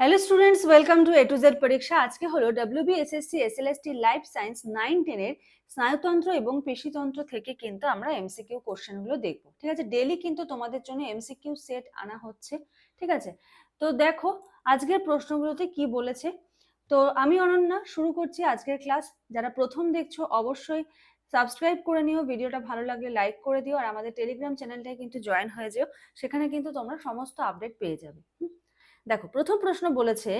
Hello students welcome to A to Z পরীক্ষা আজকে হলো WBSSC SLST life science nine টেনের স্নায়ুতন্ত্র এবং পেশিতন্ত্র থেকে কিন্তু আমরা এমসিকিউ কোশ্চেনগুলো দেখব। ঠিক আছে? ডেলি কিন্তু তোমাদের জন্য এমসিকিউ সেট আনা হচ্ছে। ঠিক আছে? তো দেখো, আজকের প্রশ্নগুলোতে কি বলেছে? তো আমি অনন্যা, শুরু করছি আজকের ক্লাস যারা প্রথম দেখছ, অবশ্যই সাবস্ক্রাইব করে নিও। ভিডিওটা ভালো লাগলে লাইক করে দিও। আর আমাদের টেলিগ্রাম চ্যানেলটায় কিন্তু জয়েন হয়ে যেও। সেখানে কিন্তু তোমরা সমস্ত আপডেট পেয়ে যাবে? দেখো, প্রথম প্রশ্ন বলেছে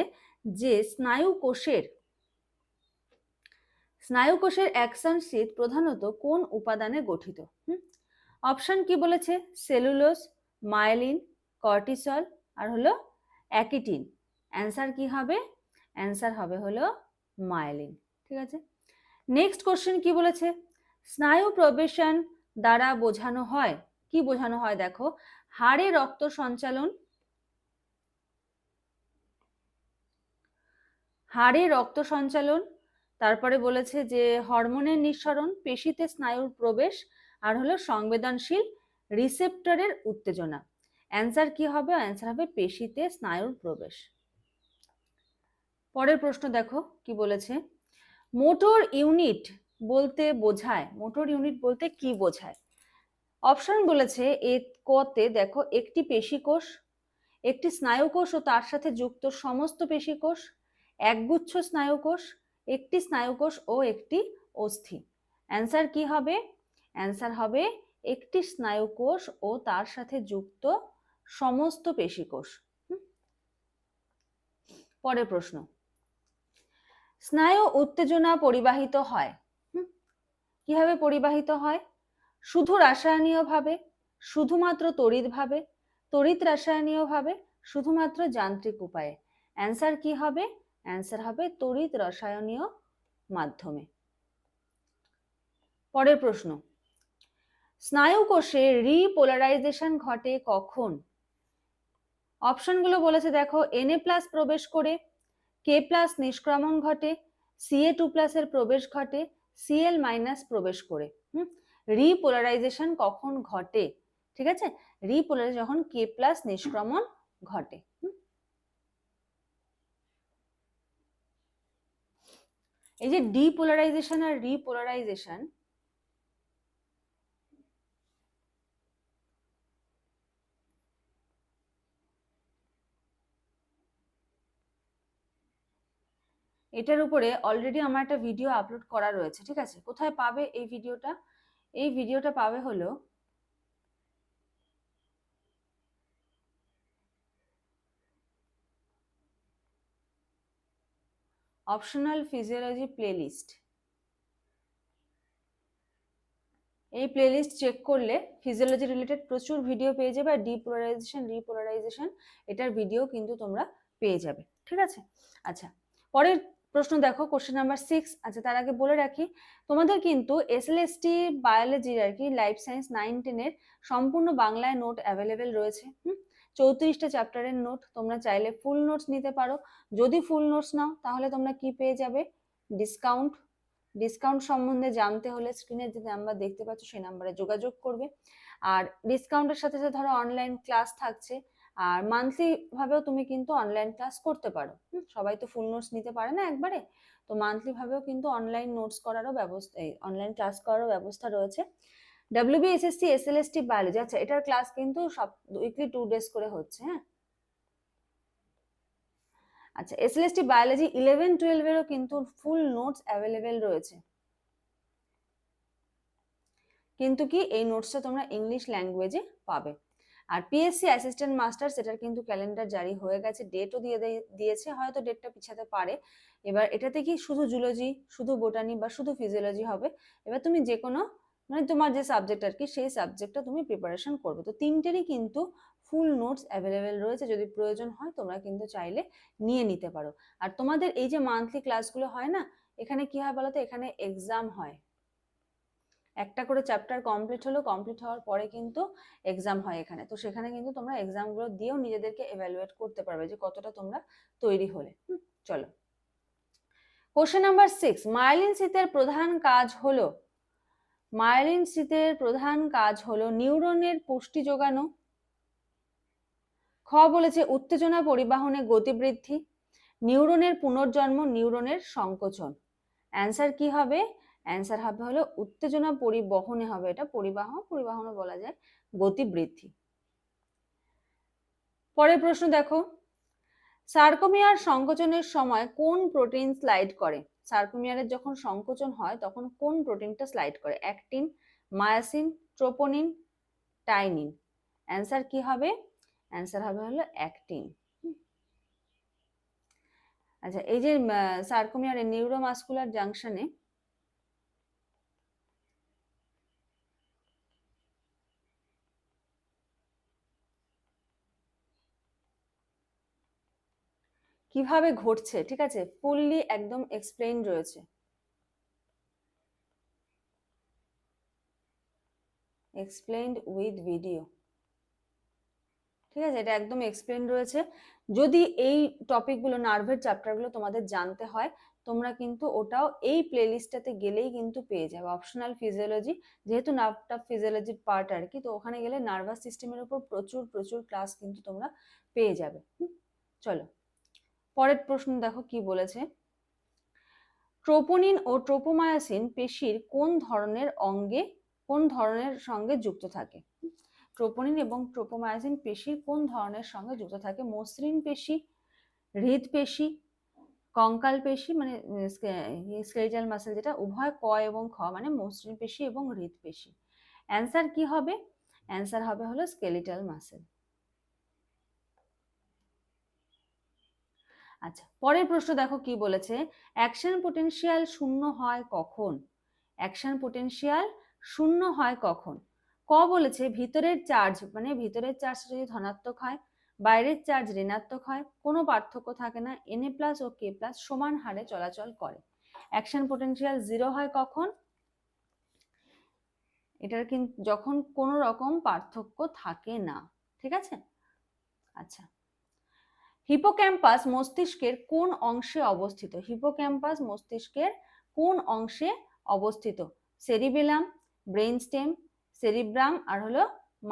যে স্নায়ু কোষের স্নায়ু কোষের অ্যাকশন শীত প্রধানত কোন উপাদানে গঠিত? অপশন কি বলেছে? সেলুলোজ, মাইলিন, কর্টিসল আর হলো অ্যাকিটিন। অ্যান্সার কি হবে? অ্যান্সার হবে হলো মাইলিন। ঠিক আছে? নেক্সট কোশ্চেন কি বলেছে? স্নায়ু প্রবেশন দ্বারা বোঝানো হয়। কি বোঝানো হয় দেখো? হাড়ে রক্ত সঞ্চালন হাড়ে রক্ত সঞ্চালন, তারপরে বলেছে যে হরমোনের নিঃসরণ, পেশিতে স্নায়ুর প্রবেশ, আর হলো সংবেদনশীল রিসেপ্টরের উত্তেজনা। অ্যান্সার কি হবে? অ্যান্সার হবে পেশিতে স্নায়ুর প্রবেশ। পরের প্রশ্ন দেখো, কি বলেছে? মোটর ইউনিট বলতে বোঝায়, মোটর ইউনিট বলতে কি বোঝায়? অপশন বলেছে এ কতে দেখো একটি পেশিকোষ, একটি স্নায়ুকোষ ও তার সাথে যুক্ত সমস্ত পেশিকোষ একগুচ্ছ স্নায়ুকোষ, একটি স্নায়ুকোষ ও একটি অস্থি। অ্যান্সার কি হবে? অ্যান্সার হবে একটি স্নায়ুকোষ ও তার সাথে যুক্ত সমস্ত পেশিকোষ? পরের প্রশ্ন। স্নায়ু উত্তেজনা পরিবাহিত হয়? কীভাবে পরিবাহিত হয়? শুধু রাসায়নিকভাবে শুধুমাত্র তড়িৎভাবে, তড়িৎ রাসায়নিকভাবে শুধুমাত্র যান্ত্রিক উপায়ে। অ্যান্সার কি হবে? অ্যান্সার হবে তড়িৎ রসায়নীয় মাধ্যমে। পরের প্রশ্ন। স্নায়ু কোষে রিপোলারাইজেশন ঘটে কখন? অপশনগুলো বলেছে দেখো এনএ প্লাস প্রবেশ করে কে প্লাস নিষ্ক্রমণ ঘটে সিএ টু প্লাসের প্রবেশ ঘটে সিএল মাইনাস প্রবেশ করে। হুম? রিপোলারাইজেশন কখন ঘটে? ঠিক আছে? রিপোলারাইজ যখন কে প্লাস নিষ্ক্রমণ ঘটে। হুম? এই যে ডিপোলারাইজেশন আর রিপোলারাইজেশন এটার উপরে অলরেডি আমার একটা ভিডিও আপলোড করা রয়েছে, ঠিক আছে? কোথায় পাবে এই ভিডিওটা এই ভিডিওটা পাবে হলো অপশনাল ফিজিওলজি প্লেলিস্ট। এই প্লেলিস্ট চেক করলে ফিজিওলজি রিলেটেড প্রচুর ভিডিও পেয়ে যাবে আর ডিপোলারাইজেশন, রিপোলারাইজেশন, এটার ভিডিও কিন্তু তোমরা পেয়ে যাবে, ঠিক আছে? আচ্ছা পরের প্রশ্ন দেখো কোশ্চেন নাম্বার সিক্স আচ্ছা তার আগে বলে রাখি, তোমাদের কিন্তু এসএলএসটি বায়োলজির আর কি লাইফ সায়েন্স নাইন টেনের সম্পূর্ণ বাংলায় নোট অ্যাভেলেবেল রয়েছে, হুম? চৌত্রিশটা চ্যাপ্টারের নোট তোমরা চাইলে ফুল নোটস নিতে পারো। যদি ফুল নোটস নাও, তাহলে তোমরা কি পেয়ে যাবে? ডিসকাউন্ট ডিসকাউন্ট সম্বন্ধে জানতে হলে স্ক্রিনের যে নাম্বার দেখতে পাচ্ছ, সেই নাম্বারে যোগাযোগ করবে। আর ডিসকাউন্টের সাথে সাথে ধরো অনলাইন ক্লাস থাকছে। আর মান্থলি ভাবেও তুমি কিন্তু অনলাইন ক্লাস করতে পারো। সবাই তো ফুল নোটস নিতে পারে না একবারে? তো মান্থলি ভাবেও কিন্তু অনলাইন নোটস করারও ব্যবস্থা অনলাইন ক্লাস করারও ব্যবস্থা রয়েছে। ডাব্লিউবিএসএসসি এসএলএসটি বায়োলজি আচ্ছা এটার ক্লাস কিন্তু সব উইকলি টু ডেজ করে হচ্ছে হ্যাঁ? আচ্ছা এসএলএসটি বায়োলজি ইলেভেন টুয়েলভেরও কিন্তু ফুল নোটস অ্যাভেলেবেল রয়েছে। কিন্তু কি, এই নোটসটা তোমরা ইংলিশ ল্যাঙ্গুয়েজে পাবে। আর পিএসসি অ্যাসিস্ট্যান্ট মাস্টার সেটার কিন্তু ক্যালেন্ডার জারি হয়ে গেছে ডেটও দিয়ে দিয়েছে, হয়তো ডেটটা পিছাতে পারে। এবার এটাতে কি শুধু জুলজি শুধু বোটানি বা শুধু ফিজিওলজি হবে? এবার তুমি যে কোনো মানে তোমার যে সাবজেক্ট আর কি সেই সাবজেক্টটা তুমি প্রিপারেশন করবে। তো তিনটেরই কিন্তু ফুল নোটস অ্যাভেলেবেল রয়েছে। যদি প্রয়োজন হয়, তোমরা কিন্তু চাইলে নিয়ে নিতে পারো। আর তোমাদের এই যে মান্থলি ক্লাসগুলো হয় না, এখানে কি হয় বলো তো এখানে এক্সাম হয়। একটা করে চ্যাপ্টার কমপ্লিট হলো কমপ্লিট হওয়ার পরে কিন্তু এক্সাম হয় এখানে। তো সেখানে কিন্তু তোমরা এক্সামগুলো দিয়েও নিজেদেরকে এভ্যালুয়েট করতে পারবে যে কতটা তোমরা তৈরি হলে। চলো। কোশ্চেন নাম্বার সিক্স মাইলিন শীতের প্রধান কাজ হলো মাইলিন শীতের প্রধান কাজ হলো নিউরনের পুষ্টি যোগানো। খ বলেছে উত্তেজনা পরিবহনে গতিবৃদ্ধি, নিউরনের পুনর্জন্ম, নিউরনের সংকোচন। অ্যান্সার কি হবে? অ্যান্সার হবে হলো উত্তেজনা পরিবহনে হবে, এটা পরিবাহন, পরিবাহনও বলা যায়, গতিবৃদ্ধি। পরের প্রশ্ন দেখো, সার্কোমিয়ার সংকোচনের সময় কোন প্রোটিন স্লাইড করে? সার্কোমিয়ারের যখন সংকোচন হয়, তখন কোন প্রোটিনটা স্লাইড করে? Actin, myosin, troponin, titin. Answer কি হবে? অ্যান্সার হবে হলো অ্যাক্টিন। আচ্ছা এই যে সার্কোমিয়ারের নিউরোমাস্কুলার জাংশনে কীভাবে ঘটছে, ঠিক আছে? ফুললি একদম এক্সপ্লেইন রয়েছে। এক্সপ্লেইনড উইথ ভিডিও ঠিক আছে? এটা একদম এক্সপ্লেন রয়েছে। যদি এই টপিকগুলো নার্ভের চ্যাপ্টারগুলো তোমাদের জানতে হয়, তোমরা কিন্তু ওটাও এই প্লেলিস্টটাতে গেলেই কিন্তু পেয়ে যাবে। অপশনাল ফিজিওলজি যেহেতু নার্ভটা ফিজিওলজির পার্ট আর কি, তো ওখানে গেলে নার্ভাস সিস্টেমের উপর প্রচুর প্রচুর ক্লাস কিন্তু তোমরা পেয়ে যাবে। চলো। পরের প্রশ্ন দেখো কি বলেছে? ট্রোপোনিন ও ট্রোপোমায়াসিন পেশির কোন ধরনের অঙ্গে, কোন ধরনের সঙ্গে যুক্ত থাকে? ট্রোপোনিন এবং ট্রোপোমায়াসিন পেশির কোন ধরনের সঙ্গে যুক্ত থাকে? মসৃণ পেশি, হৃদ পেশি, কঙ্কাল পেশি মানে স্কেলিটাল মাসেল যেটা উভয় ক এবং খ মানে মসৃণ পেশি এবং হৃদ পেশি। অ্যান্সার কি হবে? অ্যান্সার হবে হলো স্কেলিটাল মাসেল। আচ্ছা পরের প্রশ্ন দেখো কি বলেছে? অ্যাকশন পোটেনশিয়াল শূন্য হয় কখন? অ্যাকশন পোটেনশিয়াল শূন্য হয় কখন? ক বলেছে, ভিতরের চার্জ মানে ভিতরের চার্জ যদি ধনাত্মক হয়, বাইরের চার্জ ঋণাত্মক হয়, কোনো পার্থক্য থাকে না এনএ প্লাস ও কে প্লাস সমান হারে চলাচল করে। অ্যাকশন পোটেনশিয়াল জিরো হয় কখন? এটার কিন্তু যখন কোনো রকম পার্থক্য থাকে না, ঠিক আছে? আচ্ছা হিপোক্যাম্পাস মস্তিষ্কের কোন অংশে অবস্থিত? হিপোক্যাম্পাস মস্তিষ্কের কোন অংশে অবস্থিত? সেরিবেলাম ব্রেইন স্টেম সেরিব্রাম আর হলো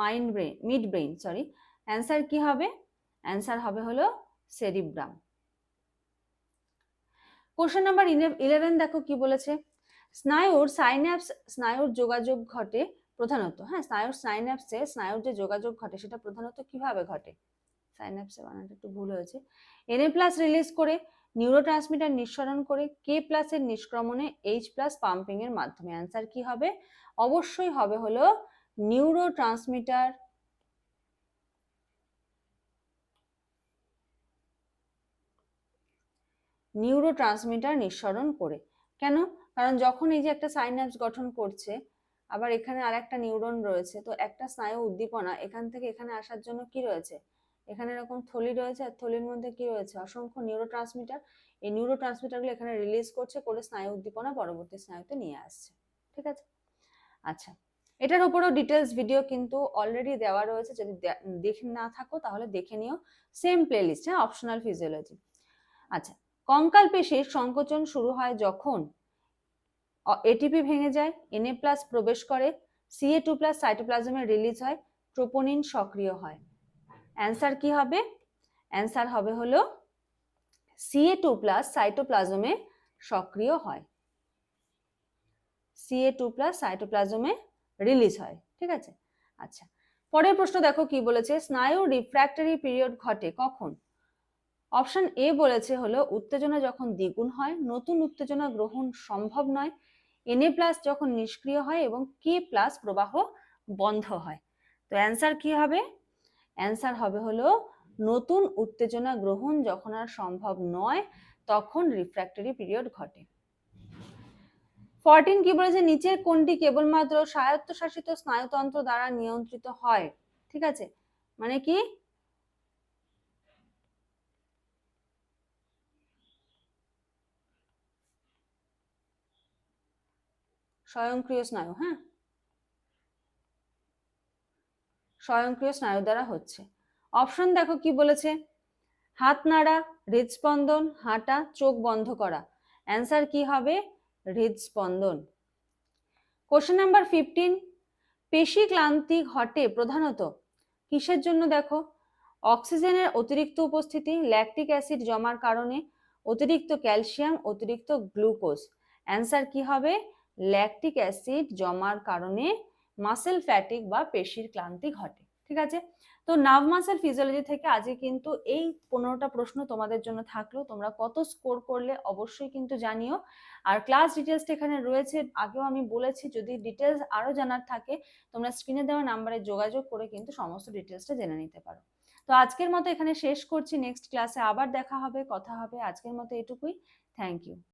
mind brain mid brain sorry answer কি হবে? অ্যান্সার হবে হলো সেরিব্রাম কোশ্চেন নাম্বার ইলেভেন দেখো কি বলেছে? স্নায়ুর সাইন্যাপস স্নায়ুর যোগাযোগ ঘটে প্রধানত। হ্যাঁ স্নায়ুর সাইন্যাপসে স্নায়ুর যে যোগাযোগ ঘটে সেটা প্রধানত কীভাবে ঘটে? সাইন্যাপসে বানানটা একটু ভুল হয়েছে। এনএ প্লাস রিলিজ করে নিউরো ট্রান্সমিটার নিঃসরণ করে কে প্লাসের নিষ্ক্রমণে এইচ প্লাস পাম্পিং এর মাধ্যমে অ্যান্সার কি হবে? অবশ্যই হবে হলো নিউরো ট্রান্সমিটার নিউরো ট্রান্সমিটার নিঃসরণ করে। কেন? কারণ যখন এই যে একটা সাইন্যাপস গঠন করছে, আবার এখানে আর একটা নিউরন রয়েছে, তো একটা স্নায়ু উদ্দীপনা এখান থেকে এখানে আসার জন্য কি রয়েছে? এখানে এরকম থলি রয়েছে, আর থলির মধ্যে কি রয়েছে? অসংখ্য নিউরো ট্রান্সমিটার এই নিউরো ট্রান্সমিটারগুলো এখানে রিলিজ করছে করে স্নায়ু উদ্দীপনা পরবর্তী স্নায়ুতে নিয়ে আসছে। ঠিক আছে? আচ্ছা এটার উপরেও ডিটেলস ভিডিও কিন্তু অলরেডি দেওয়া রয়েছে। যদি দেখে না থাকো তাহলে দেখে নিও। সেম প্লেলিস্ট হ্যাঁ অপশনাল ফিজিওলজি আচ্ছা কঙ্কাল পেশির সংকোচন শুরু হয় যখন এটিপি ভেঙে যায় এনএ প্লাস প্রবেশ করে সিএ টু প্লাস সাইটোপ্লাজমে রিলিজ হয় ট্রোপোনিন সক্রিয় হয়। অ্যান্সার কি হবে? অ্যান্সার হবে হলো সিএ টু প্লাস সাইটোপ্লাজমে সক্রিয় হয়। সিএ টু প্লাস সাইটোপ্লাজমে রিলিজ হয়, ঠিক আছে? আচ্ছা পরের প্রশ্ন দেখো কি বলেছে? স্নায়ু রিফ্র্যাক্টরি পিরিয়ড ঘটে কখন? অপশন এ বলেছে হলো উত্তেজনা যখন দ্বিগুণ হয়, নতুন উত্তেজনা গ্রহণ সম্ভব নয় এনএ প্লাস যখন নিষ্ক্রিয় হয় এবং কে প্লাস প্রবাহ বন্ধ হয়। তো অ্যান্সার কি হবে? অ্যান্সার হবে হলো, নতুন উত্তেজনা গ্রহণ যখন আর সম্ভব নয়, তখন রিফ্র্যাক্টরি পিরিয়ড ঘটে। ফরটিন কি বলেছে? নিচের কোনটি কেবলমাত্র স্বায়ত্তশাসিত স্নায়ুতন্ত্র দ্বারা নিয়ন্ত্রিত হয়? ঠিক আছে? মানে কি? স্বয়ংক্রিয় স্নায়ু হ্যাঁ? স্বয়ংক্রিয় স্নায়ু দ্বারা হচ্ছে। অপশন দেখো কি বলেছে? হাত নাড়া, হৃদস্পন্দন, হাঁটা, চোখ বন্ধ করা। অ্যান্সার কি হবে? হৃদস্পন্দন। কোশ্চেন নাম্বার ফিফটিন পেশি ক্লান্তি ঘটে প্রধানত কিসের জন্য দেখো? অক্সিজেনের অতিরিক্ত উপস্থিতি ল্যাকটিক অ্যাসিড জমার কারণে অতিরিক্ত ক্যালসিয়াম, অতিরিক্ত গ্লুকোজ। অ্যান্সার কি হবে? ল্যাকটিক অ্যাসিড জমার কারণে মাসেল ফ্যাটিক বা পেশির ক্লান্তি ঘটে, ঠিক আছে? তো নার্ভ মাসেল ফিজিওলজি থেকে আজকে কিন্তু এই পনেরোটা প্রশ্ন তোমাদের জন্য থাকল, তোমরা কত স্কোর করলে অবশ্যই কিন্তু জানিও। আর ক্লাস ডিটেলসটা এখানে রয়েছে, আগেও আমি বলেছি, যদি ডিটেলস আরও জানার থাকে, তোমরা স্ক্রিনে দেওয়া নাম্বারে যোগাযোগ করে কিন্তু সমস্ত ডিটেলসটা জেনে নিতে পারো। তো আজকের মতো এখানে শেষ করছি নেক্সট ক্লাসে আবার দেখা হবে, কথা হবে, আজকের মতো এটুকুই থ্যাংক ইউ